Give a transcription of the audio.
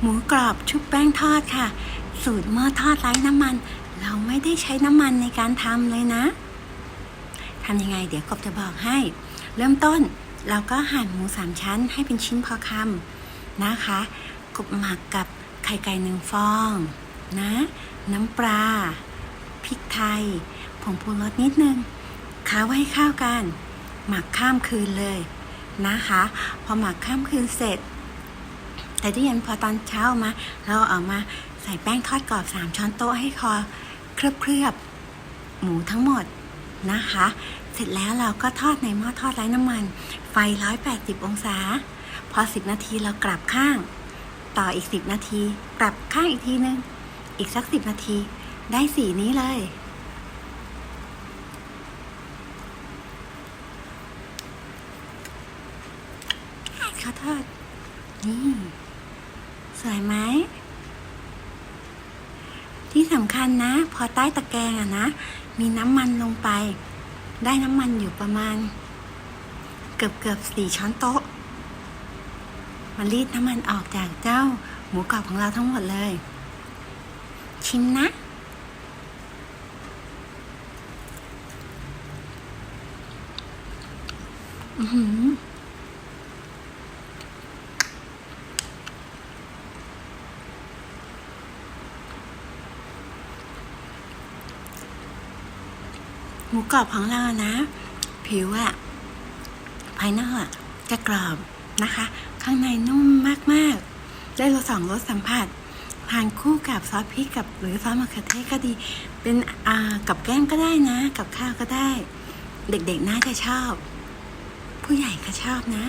หมูกรอบชุบแป้งทอดค่ะ สูตรหม้อทอดไร้น้ำมัน เราไม่ได้ใช้น้ำมันในการทำเลยนะทำยังไงเดี๋ยวกบจะบอกให้ เริ่มต้นเราก็หั่นหมูสามชั้นให้เป็นชิ้นพอคำนะคะ กบหมักกับไข่ไก่หนึ่งฟองนะ น้ำปลาพริกไทย ผงปรุงรสนิดนึงค้าไว้ให้เข้ากัน หมักข้ามคืนเลยนะคะ พอหมักข้ามคืนเสร็จ แต่ที่เย็นพอตอนเช้ามา เราเอามาใส่แป้งทอดกรอบสามช้อนโต๊ะให้คอเคลือบเคลือบหมูทั้งหมดนะคะ เสร็จแล้วเราก็ทอดในหม้อทอดไร้น้ำมัน ไฟ 180 องศา พอ 10 นาทีเรากลับข้าง ต่ออีก 10 นาที กลับข้างอีกทีนึง อีกสัก 10 นาที ได้สีนี้เลย ขอโทษนี่ สวยไหม ที่สำคัญนะ พอใต้ตะแกรงอะนะ มีน้ำมันลงไป ได้น้ำมันอยู่ประมาณ เกือบเกือบสี่ช้อนโต๊ะมารีดน้ำมันออกจากเจ้า หมูกรอบของเราทั้งหมดเลย ชิมนะ หมูกรอบของเรานะ ผิวอะภายนอกอะจะกรอบนะคะ ข้างในนุ่มมากๆ ได้รสสองรสสัมผัสทานคู่กับซอสพริกกับหรือซอสมะเขือเทศก็ดี เป็นอ่ากับแก้มก็ได้นะ กับข้าวก็ได้ เด็กๆน่าจะชอบ ผู้ใหญ่ก็ชอบนะ